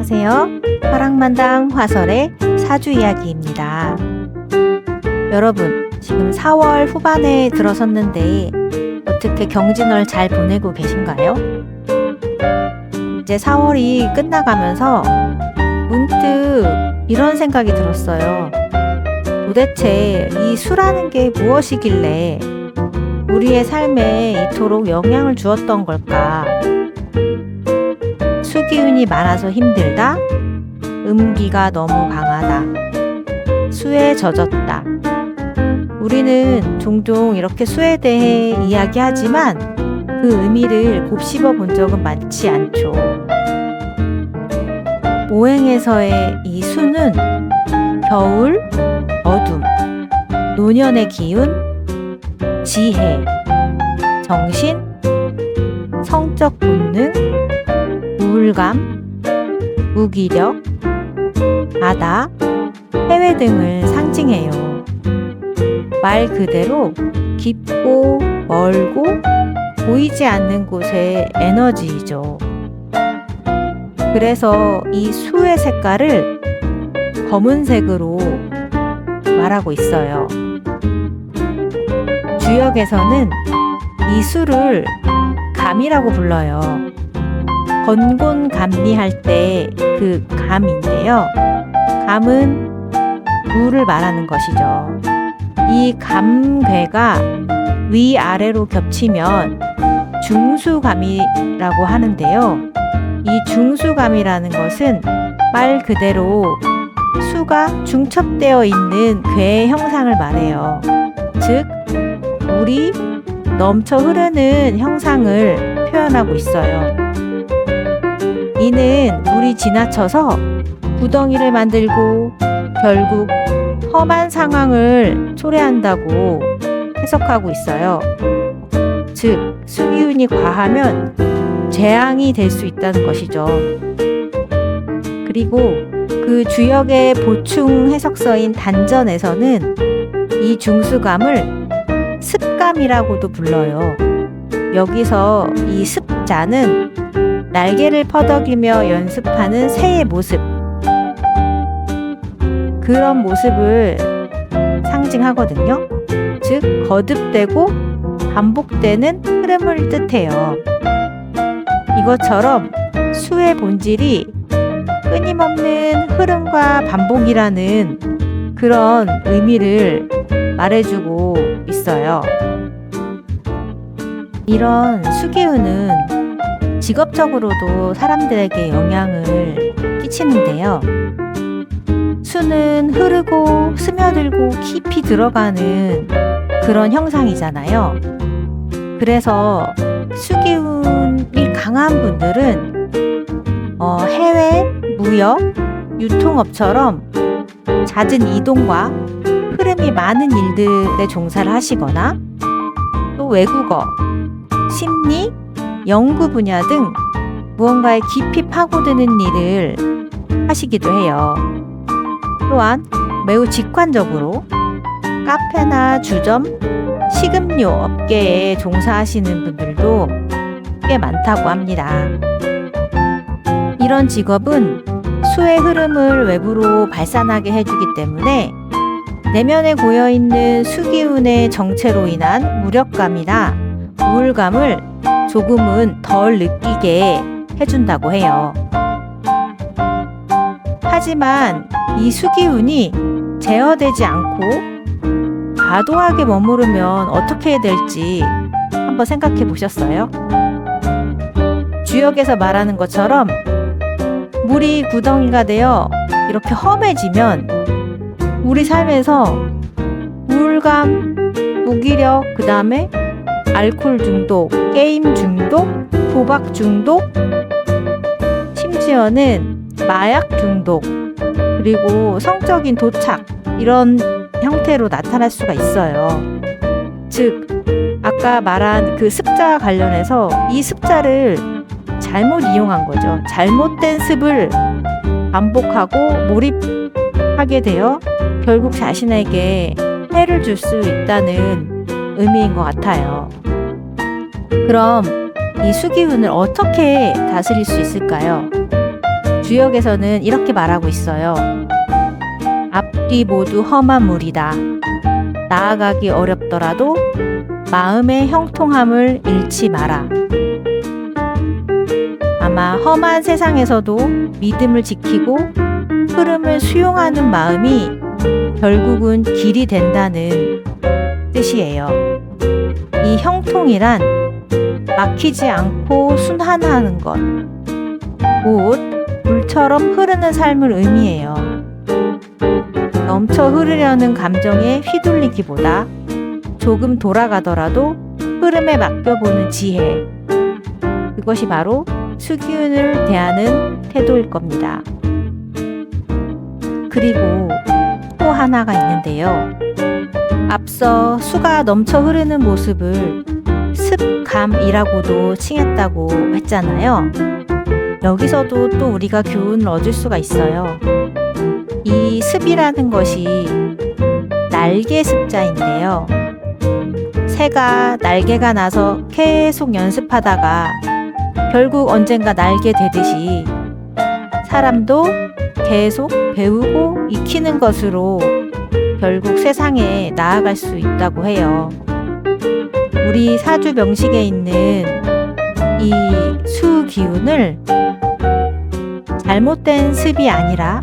안녕하세요. 화랑만당 화설의 사주 이야기입니다. 여러분, 지금 4월 후반에 들어섰는데 어떻게 경진월 잘 보내고 계신가요? 이제 4월이 끝나가면서 문득 이런 생각이 들었어요. 도대체 이 수라는 게 무엇이길래 우리의 삶에 이토록 영향을 주었던 걸까? 수기운이 많아서 힘들다. 음기가 너무 강하다. 수에 젖었다. 우리는 종종 이렇게 수에 대해 이야기하지만 그 의미를 곱씹어 본 적은 많지 않죠. 오행에서의 이 수는 겨울, 어둠, 노년의 기운, 지혜, 정신, 성적 본능, 우울감, 무기력, 바다, 해외 등을 상징해요. 말 그대로 깊고 멀고 보이지 않는 곳의 에너지이죠. 그래서 이 수의 색깔을 검은색으로 말하고 있어요. 주역에서는 이 수를 감이라고 불러요. 건곤 감리할 때 그 감인데요. 감은 물을 말하는 것이죠. 이 감괴가 위아래로 겹치면 중수감이라고 하는데요. 이 중수감이라는 것은 말 그대로 수가 중첩되어 있는 괴의 형상을 말해요. 즉, 물이 넘쳐 흐르는 형상을 표현하고 있어요. 이는 물이 지나쳐서 구덩이를 만들고 결국 험한 상황을 초래한다고 해석하고 있어요. 즉, 수기운이 과하면 재앙이 될 수 있다는 것이죠. 그리고 그 주역의 보충 해석서인 단전에서는 이 중수감을 습감이라고도 불러요. 여기서 이 습자는 날개를 퍼덕이며 연습하는 새의 모습. 그런 모습을 상징하거든요. 즉, 거듭되고 반복되는 흐름을 뜻해요. 이것처럼 수의 본질이 끊임없는 흐름과 반복이라는 그런 의미를 말해주고 있어요. 이런 수기운은 직업적으로도 사람들에게 영향을 끼치는데요. 수는 흐르고 스며들고 깊이 들어가는 그런 형상이잖아요. 그래서 수기운이 강한 분들은 어, 해외, 무역, 유통업처럼 잦은 이동과 흐름이 많은 일들에 종사를 하시거나 또 외국어, 심리, 연구 분야 등 무언가에 깊이 파고드는 일을 하시기도 해요. 또한 매우 직관적으로 카페나 주점, 식음료 업계에 종사하시는 분들도 꽤 많다고 합니다. 이런 직업은 수의 흐름을 외부로 발산하게 해주기 때문에 내면에 고여있는 수기운의 정체로 인한 무력감이나 우울감을 조금은 덜 느끼게 해준다고 해요. 하지만 이 수기운이 제어되지 않고 과도하게 머무르면 어떻게 될지 한번 생각해 보셨어요? 주역에서 말하는 것처럼 물이 구덩이가 되어 이렇게 험해지면 우리 삶에서 우울감, 무기력, 그 다음에 알코올 중독, 게임 중독, 도박 중독, 심지어는 마약 중독, 그리고 성적인 도착, 이런 형태로 나타날 수가 있어요. 즉, 아까 말한 그 습자 관련해서 이 습자를 잘못 이용한 거죠. 잘못된 습을 반복하고 몰입하게 되어 결국 자신에게 해를 줄 수 있다는 의미인 것 같아요. 그럼 이 수기운을 어떻게 다스릴 수 있을까요? 구역에서는 이렇게 말하고 있어요. 앞뒤 모두 험한 물이다. 나아가기 어렵더라도 마음의 형통함을 잃지 마라. 아마 험한 세상에서도 믿음을 지키고 흐름을 수용하는 마음이 결국은 길이 된다는 뜻이에요. 이 형통이란 막히지 않고 순환하는 것, 곧 물처럼 흐르는 삶을 의미해요. 넘쳐 흐르려는 감정에 휘둘리기보다 조금 돌아가더라도 흐름에 맡겨보는 지혜. 그것이 바로 수기운을 대하는 태도일 겁니다. 그리고 또 하나가 있는데요. 앞서 수가 넘쳐 흐르는 모습을 습감이라고도 칭했다고 했잖아요. 여기서도 또 우리가 교훈을 얻을 수가 있어요. 이 습이라는 것이 날개 습자인데요. 새가 날개가 나서 계속 연습하다가 결국 언젠가 날개 되듯이 사람도 계속 배우고 익히는 것으로 결국 세상에 나아갈 수 있다고 해요. 우리 사주 명식에 있는 이 수 기운을 잘못된 습이 아니라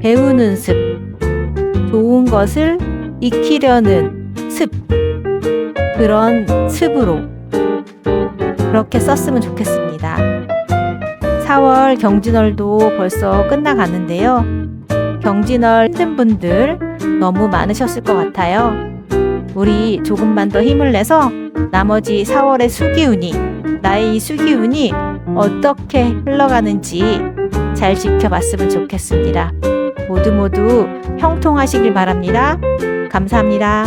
배우는 습, 좋은 것을 익히려는 습, 그런 습으로 그렇게 썼으면 좋겠습니다. 4월 경진월도 벌써 끝나가는데요. 경진월 힘든 분들 너무 많으셨을 것 같아요. 우리 조금만 더 힘을 내서 나머지 4월의 수기운이, 나의 이 수기운이 어떻게 흘러가는지 잘 지켜봤으면 좋겠습니다. 모두 모두 형통하시길 바랍니다. 감사합니다.